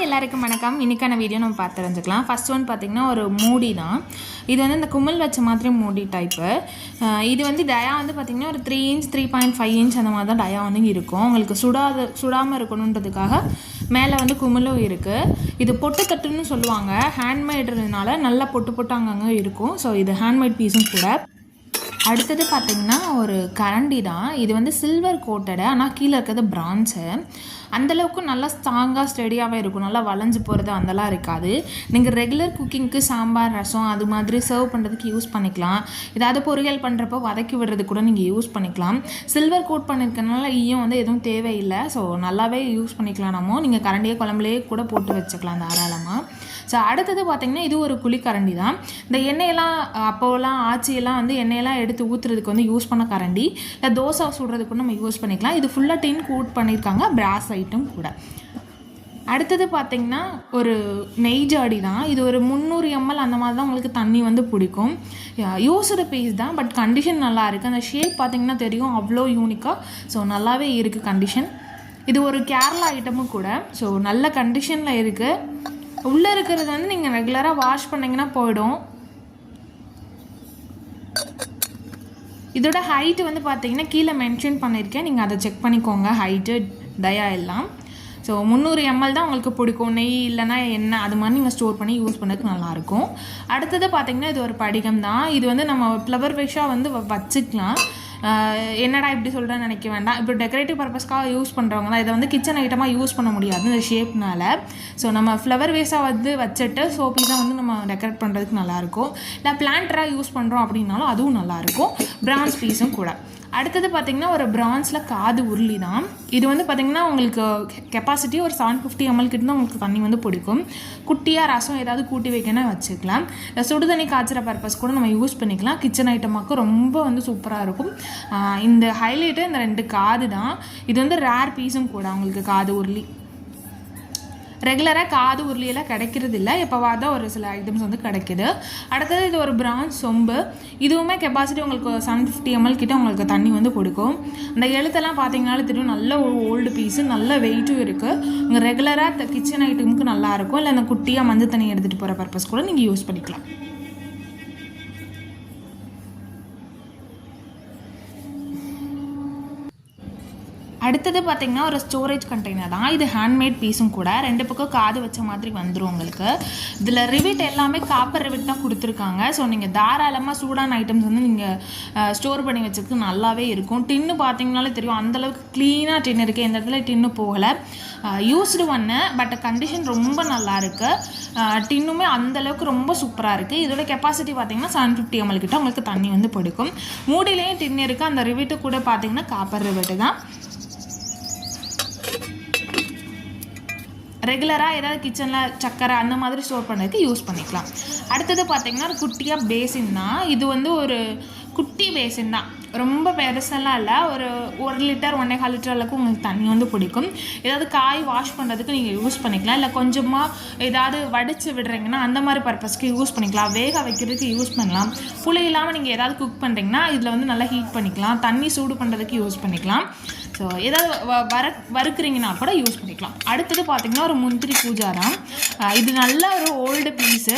Hi எல்லாருக்கும் வணக்கம். இன்றைக்கான வீடியோ நம்ம பார்த்து தெரிஞ்சுக்கலாம். ஃபஸ்ட் ஒன் பார்த்திங்கன்னா ஒரு மூடி தான். இது வந்து இந்த குமிழ் வச்ச மாதிரி மூடி டைப்பு இது வந்து டயா வந்து பார்த்தீங்கன்னா ஒரு three inch three point five inch அந்த மாதிரி தான் டயா வந்து இருக்கும். உங்களுக்கு சுடாத சுடாமல் இருக்கணுன்றதுக்காக மேலே வந்து குமிழும் இருக்குது இது பொட்டு தட்டுன்னு சொல்லுவாங்க. ஹேண்ட்மேடுனால நல்லா பொட்டு பொட்டு அங்கங்கே இருக்கும். ஸோ இது ஹேண்ட்மேட் பீஸும் கூட. அடுத்தது பார்த்தீங்கன்னா ஒரு கரண்டி தான். இது வந்து சில்வர் கோட்டடு ஆனால் கீழே இருக்கிறது பிரான்ஸு அந்தளவுக்கு நல்லா ஸ்ட்ராங்காக ஸ்டெடியாகவே இருக்கும். நல்லா வளைஞ்சு போகிறது அந்தலாம் இருக்காது. நீங்கள் ரெகுலர் குக்கிங்க்கு சாம்பார் ரசம் அது மாதிரி சர்வ் பண்ணுறதுக்கு யூஸ் பண்ணிக்கலாம். ஏதாவது பொரியல் பண்ணுறப்போ வதக்கி விடுறது கூட நீங்கள் யூஸ் பண்ணிக்கலாம். சில்வர் கோட் பண்ணியிருக்கனால ஈயம் வந்து எதுவும் தேவையில்லை. ஸோ நல்லாவே யூஸ் பண்ணிக்கலாம் நம்ம. நீங்கள் கரண்டியே குழம்புலேயே கூட போட்டு வச்சுக்கலாம் தாராளமாக ஸோ அடுத்தது பார்த்தீங்கன்னா இது ஒரு குழிக்கரண்டி தான். இந்த எண்ணெயெல்லாம் அப்போலாம் ஆச்சியெல்லாம் வந்து எண்ணெயெல்லாம் எடுத்து ஊற்றுறதுக்கு வந்து யூஸ் பண்ண கரண்டி. இல்லை தோசை சுடுறதுக்கு நம்ம யூஸ் பண்ணிக்கலாம். இது ஃபுல்லாக டின் கூட் பண்ணியிருக்காங்க. பிராஸ் ஐட்டும் கூட. அடுத்தது பார்த்தீங்கன்னா ஒரு நெய் ஜாடி தான். இது ஒரு முந்நூறு எம்எல் அந்த மாதிரி தான் உங்களுக்கு தண்ணி வந்து பிடிக்கும். யூஸ்டு பீஸ் தான். பட் கண்டிஷன் நல்லா இருக்குது அந்த ஷேப் பார்த்தீங்கன்னா தெரியும். அவ்வளோ யூனிக்காக ஸோ நல்லாவே இருக்குது கண்டிஷன் இது ஒரு கேரளா ஐட்டமும் கூட. ஸோ நல்ல கண்டிஷனில் இருக்குது உள்ளே இருக்கிறது வந்து நீங்கள் ரெகுலராக வாஷ் பண்ணிங்கன்னா போயிடும். இதோட ஹைட்டு வந்து பார்த்தீங்கன்னா கீழே மென்ஷன் பண்ணியிருக்கேன் நீங்கள் அதை செக் பண்ணிக்கோங்க. ஹைட்டு தயா எல்லாம். ஸோ முந்நூறு எம்எல் தான் உங்களுக்கு பிடிக்கும். நெய் இல்லைன்னா என்ன அது மாதிரி நீங்கள் ஸ்டோர் பண்ணி யூஸ் பண்ணதுக்கு நல்லாயிருக்கும். அடுத்தது பார்த்திங்கன்னா இது ஒரு படிகம் தான். இது வந்து நம்ம ஃப்ளவர் வெஷாக வந்து வ- வச்சுக்கலாம். என்னடா இப்படி சொல்கிறேன்னு நினைக்க வேண்டாம். இப்போ டெக்கரேட்டிவ் பர்பஸ்க்காக யூஸ் பண்ணுறவங்க தான். இதை வந்து கிச்சன் ஐட்டமாக யூஸ் பண்ண முடியாது இந்த ஷேப்னால ஸோ நம்ம ஃப்ளவர் வேஸாக வந்து வச்சுட்டு சோப்பீஸாக வந்து நம்ம டெக்கரேட் பண்ணுறதுக்கு நல்லாயிருக்கும் இல்லை பிளான்டராக யூஸ் பண்ணுறோம் அப்படின்னாலும் அதுவும் நல்லாயிருக்கும் பிரான்ஸ் பீஸும் கூட. அடுத்தது பார்த்திங்கன்னா ஒரு பிரான்ஸில் காது உருளி தான் இது வந்து பார்த்திங்கன்னா உங்களுக்கு கெப்பாசிட்டி ஒரு செவன் ஃபிஃப்டி எம்எல் கிட்ட தான் உங்களுக்கு தண்ணி வந்து பிடிக்கும். குட்டியாக ரசம் ஏதாவது கூட்டி வைக்கணும் வச்சுக்கலாம். இல்லை சுடு தண்ணி காய்ச்சுற பர்பஸ் கூட நம்ம யூஸ் பண்ணிக்கலாம். கிச்சன் ஐட்டமாக்கு ரொம்ப வந்து சூப்பராக இருக்கும். இந்த ஹைலைட்டு இந்த ரெண்டு காது தான் இது வந்து ரேர் பீஸும் கூட. உங்களுக்கு காது உருளி ரெகுலராக காது உருளியெல்லாம் கிடைக்கிறது இல்லை எப்போவாது தான் ஒரு சில ஐட்டம்ஸ் வந்து கிடைக்கிது. அடுத்தது இது ஒரு பிரான்ச் சொம்பு. இதுவுமே கெப்பாசிட்டி உங்களுக்கு செவன் ஃபிஃப்டி எம்எல் கிட்ட உங்களுக்கு தண்ணி வந்து கொடுக்கும். அந்த எழுத்தெல்லாம் பார்த்தீங்கனாலும் தெரியும். நல்ல ஓல்டு பீஸு நல்ல வெயிட்டும் இருக்குது உங்கள் ரெகுலராக கிச்சன் ஐட்டமுக்கு நல்லாயிருக்கும் இல்லை அந்த குட்டியாக மஞ்சள் தண்ணி எடுத்துகிட்டு போகிற பர்பஸ் கூட நீங்கள் யூஸ் பண்ணிக்கலாம். அடுத்தது பார்த்தீங்கன்னா ஒரு ஸ்டோரேஜ் கண்டெய்னர் தான். இது ஹேண்ட்மேட் பீஸும் கூட. ரெண்டு பக்கம் காது வச்ச மாதிரி வந்துடும் உங்களுக்கு. இதில் ரிவிட் எல்லாமே காப்பர் ரிவிட் தான் கொடுத்துருக்காங்க. ஸோ நீங்கள் தாராளமாக சூடான ஐட்டம்ஸ் வந்து நீங்கள் ஸ்டோர் பண்ணி வச்சுக்கு நல்லாவே இருக்கும். டின்னு பார்த்தீங்கனாலே தெரியும். அந்தளவுக்கு க்ளீனாக டின்னு இருக்குது எந்த இடத்துல டின்னு போகலை. யூஸ்டு ஒன்று பட் கண்டிஷன் ரொம்ப நல்லா இருக்குது டின்னுமே அந்தளவுக்கு ரொம்ப சூப்பராக இருக்குது இதோட கெப்பாசிட்டி பார்த்தீங்கன்னா செவன் ஃபிஃப்டி எம்எல் கிட்ட உங்களுக்கு தண்ணி வந்து பிடிக்கும். மூடிலேயும் டின்னு இருக்குது அந்த ரிவிட்டு கூட பார்த்தீங்கன்னா காப்பர் ரிவிட்டு தான். ரெகுலராக ஏதாவது கிச்சனில் சக்கரை அந்த மாதிரி ஸ்டோர் பண்ணுறதுக்கு யூஸ் பண்ணிக்கலாம். அடுத்தது பார்த்தீங்கன்னா ஒரு குட்டியாக பேசின் தான் இது வந்து ஒரு குட்டி பேசின் தான். ரொம்ப பெருசெல்லாம் இல்லை. ஒரு ஒரு லிட்டர் ஒன்றே கால் லிட்டர் அளவுக்கு உங்களுக்கு தண்ணி வந்து பிடிக்கும். ஏதாவது காய் வாஷ் பண்ணுறதுக்கு நீங்கள் யூஸ் பண்ணிக்கலாம். இல்லை கொஞ்சமாக ஏதாவது வடித்து விடுறீங்கன்னா அந்த மாதிரி பர்பஸ்க்கு யூஸ் பண்ணிக்கலாம். வேக வைக்கிறதுக்கு யூஸ் பண்ணலாம். புளி இல்லாமல் நீங்கள் ஏதாவது குக் பண்ணுறீங்கன்னா இதில் வந்து நல்லா ஹீட் பண்ணிக்கலாம். தண்ணி சூடு பண்ணுறதுக்கு யூஸ் பண்ணிக்கலாம். ஸோ ஏதாவது வ- வர வறுக்குறீங்கன்னா கூட யூஸ் பண்ணிக்கலாம். அடுத்தது பார்த்தீங்கன்னா ஒரு முந்திரி பூஜா தான் இது நல்ல ஒரு ஓல்டு பீஸு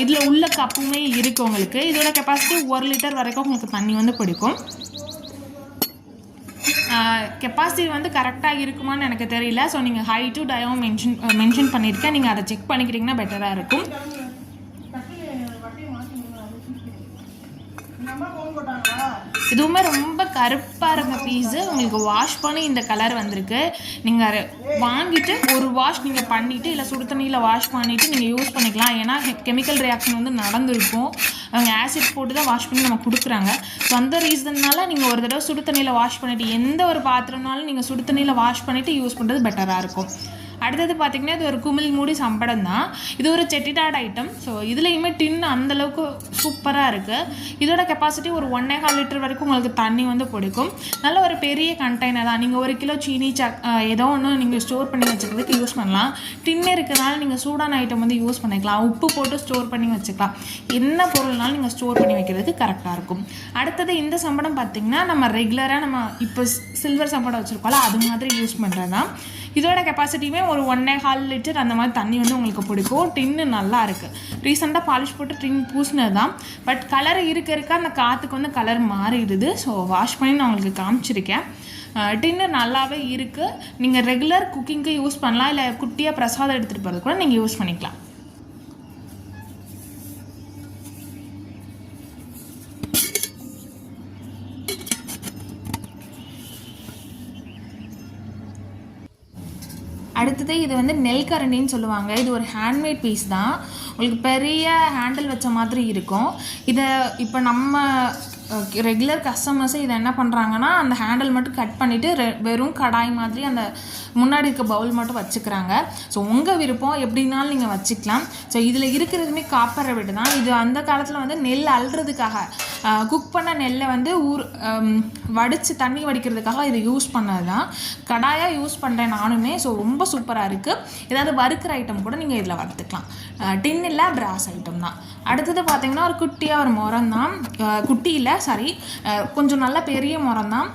இதில் உள்ள கப்புமே இருக்குது உங்களுக்கு. இதோட கெப்பாசிட்டி ஒரு லிட்டர் வரைக்கும் உங்களுக்கு தண்ணி வந்து பிடிக்கும். கெப்பாசிட்டி வந்து கரெக்டாக இருக்குமான்னு எனக்கு தெரியல. ஸோ நீங்கள் high to diam mention mention பண்ணியிருக்கேன் நீங்கள் அதை செக் பண்ணிக்கிட்டிங்கன்னா பெட்டராக இருக்கும். இதுவுமே ரொம்ப கருப்பாக இருந்த பீஸு உங்களுக்கு வாஷ் பண்ணி இந்த கலர் வந்திருக்கு. நீங்கள் வாங்கிட்டு ஒரு வாஷ் நீங்கள் பண்ணிவிட்டு இல்லை சுடு தண்ணியில் வாஷ் பண்ணிவிட்டு நீங்கள் யூஸ் பண்ணிக்கலாம். ஏன்னா கெமிக்கல் ரியாக்ஷன் வந்து நடந்திருக்கும். அவங்க ஆசிட் போட்டு தான் வாஷ் பண்ணி நம்ம கொடுக்குறாங்க. ஸோ அந்த ரீசன்னால நீங்கள் ஒரு தடவை சுடு தண்ணியில் வாஷ் பண்ணிவிட்டு எந்த ஒரு பாத்திரம்னாலும் நீங்கள் சுடு தண்ணியில் வாஷ் பண்ணிவிட்டு யூஸ் பண்ணுறது பெட்டராக இருக்கும். அடுத்தது பார்த்தீங்கன்னா இது ஒரு குமிழ் மூடி சம்படம் தான் இது ஒரு செட்டிடாட் ஐட்டம் ஸோ இதுலேயுமே டின் அந்தளவுக்கு சூப்பராக இருக்குது இதோட கெப்பாசிட்டி ஒரு ஒன்னே கால் லிட்டர் வரைக்கும் உங்களுக்கு தண்ணி வந்து பிடிக்கும். நல்ல ஒரு பெரிய கண்டெய்னர் தான். நீங்கள் ஒரு கிலோ சீனி சக் ஏதோ ஒன்று நீங்கள் ஸ்டோர் பண்ணி வச்சுக்கிறதுக்கு யூஸ் பண்ணலாம். டின் இருக்கிறனால நீங்கள் சூடான ஐட்டம் வந்து யூஸ் பண்ணிக்கலாம். உப்பு போட்டு ஸ்டோர் பண்ணி வச்சுக்கலாம். என்ன பொருள்னாலும் நீங்கள் ஸ்டோர் பண்ணி வைக்கிறதுக்கு கரெக்டாக இருக்கும். அடுத்தது இந்த சம்படம் பார்த்தீங்கன்னா நம்ம ரெகுலராக நம்ம இப்போ சில்வர் சம்படம் வச்சுருக்கோம்ல அது மாதிரி யூஸ் பண்ணுறது தான் இதோட கெப்பாசிட்டியுமே ஒரு ஒன்னே கால் லிட்டர் அந்த மாதிரி தண்ணி வந்து உங்களுக்கு பிடிக்கும். டின்னு நல்லா இருக்குது ரீசெண்டாக பாலிஷ் போட்டு டின் பூசினது தான் பட் கலர் இருக்க இருக்க அந்த காற்றுக்கு வந்து கலர் மாறிடுது. ஸோ வாஷ் பண்ணி நான் உங்களுக்கு காமிச்சிருக்கேன். டின்னு நல்லாவே இருக்குது நீங்கள் ரெகுலர் குக்கிங்க்கு யூஸ் பண்ணலாம். இல்லை குட்டியாக பிரசாதம் எடுத்துகிட்டு போகிறது கூட நீங்கள் யூஸ் பண்ணிக்கலாம். அடுத்தது இது வந்து நெல் கரண்டின்னு சொல்லுவாங்க. இது ஒரு ஹேண்ட்மேட் பீஸ் தான். உங்களுக்கு பெரிய ஹேண்டில் வச்ச மாதிரி இருக்கும். இதை இப்போ நம்ம ரெகுலர் கஸ்டமர்ஸே இதை என்ன பண்ணுறாங்கன்னா அந்த ஹேண்டில் மட்டும் கட் பண்ணிவிட்டு வெறும் கடாய் மாதிரி அந்த முன்னாடி இருக்க பவுல் மட்டும் வச்சுக்கிறாங்க. ஸோ உங்கள் விருப்பம் எப்படின்னாலும் நீங்கள் வச்சுக்கலாம். ஸோ இதில் இருக்கிறதுமே காப்பரை விட்டு தான் இது அந்த காலத்தில் வந்து நெல் அல்றதுக்காக குக் பண்ண நெல்லை வந்து ஊர் வடித்து தண்ணி வடிக்கிறதுக்காக இது யூஸ் பண்ணது தான் கடாயாக யூஸ் பண்ணுறேன் நானுமே. ஸோ ரொம்ப சூப்பராக இருக்குது ஏதாவது வறுக்கிற ஐட்டம் கூட நீங்கள் இதில் வறுத்துக்கலாம். டின் இல்லை பிராஸ் ஐட்டம் தான். அடுத்தது பார்த்தீங்கன்னா ஒரு குட்டியாக ஒரு முறம் தான் குட்டியில் சாரி கொஞ்சம் நல்ல பெரிய மரம் தான்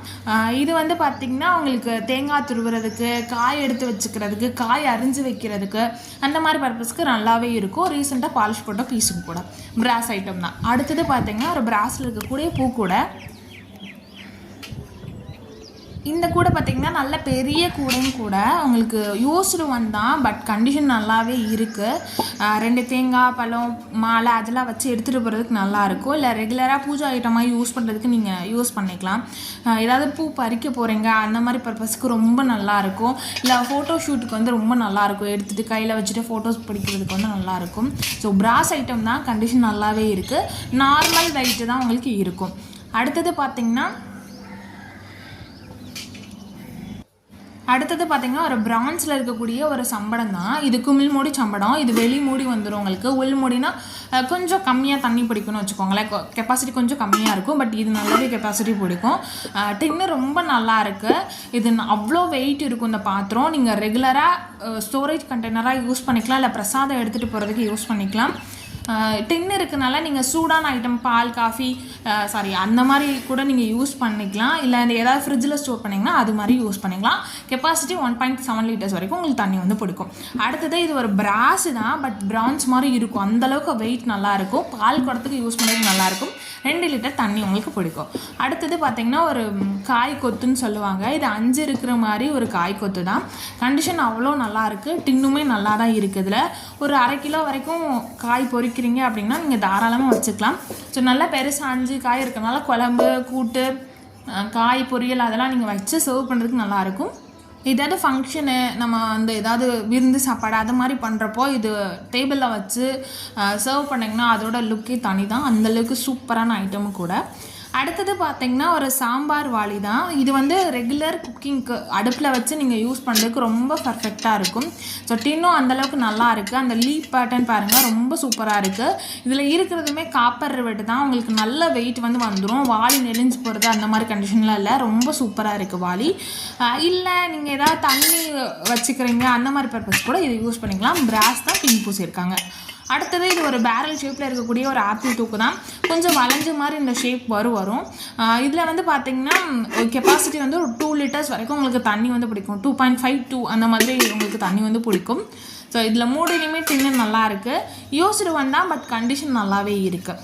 இது வந்து பார்த்திங்கன்னா உங்களுக்கு தேங்காய் துருவுறதுக்கு காய் எடுத்து வச்சுக்கிறதுக்கு காய் அரிஞ்சு வைக்கிறதுக்கு அந்த மாதிரி பர்பஸ்க்கு நல்லாவே இருக்கும். ரீசெண்டாக பாலிஷ் போட்ட பீஸும் கூட. பிராஸ் ஐட்டம் தான். அடுத்தது பார்த்திங்கன்னா ஒரு பிராஸில் இருக்கக்கூடிய பூ கூட. இந்த கூடை பார்த்திங்கன்னா நல்ல பெரிய கூடையும் கூட உங்களுக்கு யூஸ்டு ஒன் தான் பட் கண்டிஷன் நல்லாவே இருக்குது ரெண்டு தேங்காய் பழம் மாலை அதெல்லாம் வச்சு எடுத்துகிட்டு போகிறதுக்கு நல்லாயிருக்கும் இல்லை ரெகுலராக பூஜை ஐட்டமாக யூஸ் பண்ணுறதுக்கு நீங்கள் யூஸ் பண்ணிக்கலாம். ஏதாவது பூ பறிக்க போகிறீங்க அந்த மாதிரி பர்பஸ்க்கு ரொம்ப நல்லாயிருக்கும் இல்லை ஃபோட்டோ ஷூட்டுக்கு வந்து ரொம்ப நல்லாயிருக்கும் எடுத்துகிட்டு கையில் வச்சுட்டு ஃபோட்டோஸ் பிடிக்கிறதுக்கு வந்து நல்லாயிருக்கும் ஸோ பிராஸ் ஐட்டம் தான் கண்டிஷன் நல்லாவே இருக்குது நார்மல் வெயிட்டு தான் உங்களுக்கு இருக்கும். அடுத்தது பார்த்திங்கன்னா அடுத்தது பார்த்தீங்கன்னா ஒரு பிரான்ஸில் இருக்கக்கூடிய ஒரு சம்படம் தான் இது குமிழ் மூடி சம்படம் இது வெளி மூடி வந்துடும் உங்களுக்கு. உள் மூடினா கொஞ்சம் கம்மியாக தண்ணி பிடிக்கும்னு வச்சுக்கோங்களேன். கெப்பாசிட்டி கொஞ்சம் கம்மியாக இருக்கும் பட் இது நல்லாவே கெப்பாசிட்டி பிடிக்கும். டின்னு ரொம்ப நல்லா இருக்குது இது அவ்வளோ வெயிட் இருக்கும் இந்த பாத்திரம். நீங்கள் ரெகுலராக ஸ்டோரேஜ் கண்டெய்னராக யூஸ் பண்ணிக்கலாம். இல்லை பிரசாதம் எடுத்துகிட்டு போகிறதுக்கு யூஸ் பண்ணிக்கலாம். டின் இருக்கனால நீங்கள் சூடான ஐட்டம் பால் காஃபி சாரி அந்த மாதிரி கூட நீங்கள் யூஸ் பண்ணிக்கலாம். இல்லை இந்த ஏதாவது ஃப்ரிட்ஜில் ஸ்டோர் பண்ணிங்கன்னா அது மாதிரி யூஸ் பண்ணிக்கலாம். Capacity one point seven litres வரைக்கும் உங்களுக்கு தண்ணி வந்து பிடிக்கும். அடுத்தது இது ஒரு பிராஸ் தான் பட் பிரான்ஸ் மாதிரி இருக்கும். அந்தளவுக்கு வெயிட் நல்லாயிருக்கும் பால் குடத்துக்கு யூஸ் பண்ணுறதுக்கு நல்லாயிருக்கும் ரெண்டு லிட்டர் தண்ணி உங்களுக்கு பிடிக்கும். அடுத்தது பார்த்தீங்கன்னா ஒரு காய் கொத்துன்னு சொல்லுவாங்க. இது அஞ்சு இருக்கிற மாதிரி ஒரு காய் கொத்து தான். கண்டிஷன் அவ்வளோ நல்லாயிருக்கு டின்னுமே நல்லா தான் இருக்குது இதில். ஒரு அரை கிலோ வரைக்கும் காய் வைக்கிறீங்க அப்படின்னா நீங்கள் தாராளமாக வச்சுக்கலாம். ஸோ நல்லா பெருசாக அஞ்சு காய் இருக்கனால குழம்பு கூட்டு காய் பொரியல் அதெல்லாம் நீங்கள் வச்சு சர்வ் பண்ணுறதுக்கு நல்லாயிருக்கும் ஏதாவது ஃபங்க்ஷனு நம்ம வந்து ஏதாவது விருந்து சாப்பாடு அது மாதிரி பண்ணுறப்போ இது டேபிளில் வச்சு சர்வ் பண்ணிங்கன்னா அதோட லுக்கே தனி தான் அந்தளவுக்கு சூப்பரான ஐட்டமும் கூட. அடுத்தது பார்த்தீங்கன்னா ஒரு சாம்பார் வாளி தான். இது வந்து ரெகுலர் குக்கிங்க்கு அடுப்பில் வச்சு நீங்கள் யூஸ் பண்ணுறதுக்கு ரொம்ப பர்ஃபெக்டாக இருக்கும். ஸோ டின்னும் அந்தளவுக்கு நல்லா இருக்குது அந்த லீப் பேட்டர்ன் பாருங்கள் ரொம்ப சூப்பராக இருக்குது இதில் இருக்கிறதுமே காப்பர் ரிவெட் தான். உங்களுக்கு நல்ல வெயிட் வந்து வந்துடும் வாளி நெளிஞ்சு போகிறது அந்த மாதிரி கண்டிஷன்லாம் இல்லை. ரொம்ப சூப்பராக இருக்குது வாளி. இல்லை நீங்கள் ஏதாவது தண்ணி வச்சுக்கிறீங்க அந்த மாதிரி பர்பஸ் கூட இதை யூஸ் பண்ணிக்கலாம். பிராஸ் தான் பின் பூசியிருக்காங்க. அடுத்தது இது ஒரு பேரல் ஷேப்பில் இருக்கக்கூடிய ஒரு ஆப்பிள் தூக்கு தான் கொஞ்சம் வளைஞ்ச மாதிரி இந்த ஷேப் வரும் வரும். இதில் வந்து பார்த்தீங்கன்னா கெப்பாசிட்டி வந்து ஒரு டூ லிட்டர்ஸ் வரைக்கும் உங்களுக்கு தண்ணி வந்து பிடிக்கும். டூ பாயிண்ட் ஃபைவ் டூ அந்த மாதிரி உங்களுக்கு தண்ணி வந்து பிடிக்கும். ஸோ இதில் மூணுலையுமே டின்னு நல்லா இருக்குது யூஸ்டு ஒன் தான் பட் கண்டிஷன் நல்லாவே இருக்குது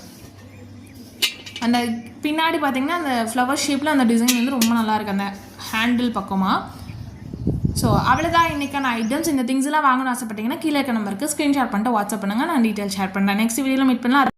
அந்த பின்னாடி பார்த்தீங்கன்னா அந்த ஃப்ளவர் ஷேப்பில் அந்த டிசைன் வந்து ரொம்ப நல்லாயிருக்கு அந்த ஹேண்டில் பக்கமாக ஸோ அவ்வளோதான் இன்றைக்கான ஐட்டம்ஸ் இந்த திங்ஸ் எல்லாம் வாங்கணும்னு ஆசைப்பட்டீங்கன்னா கீழே இருக்க நம்பருக்கு ஸ்க்ரீன்ஷாட் பண்ணிட்டு வாட்ஸ்அப் பண்ணுங்கள் நான் டீட்டெயில் ஷேர் பண்ணுறேன் நெக்ஸ்ட் வீடியோவில் மீட் பண்ணலாம்.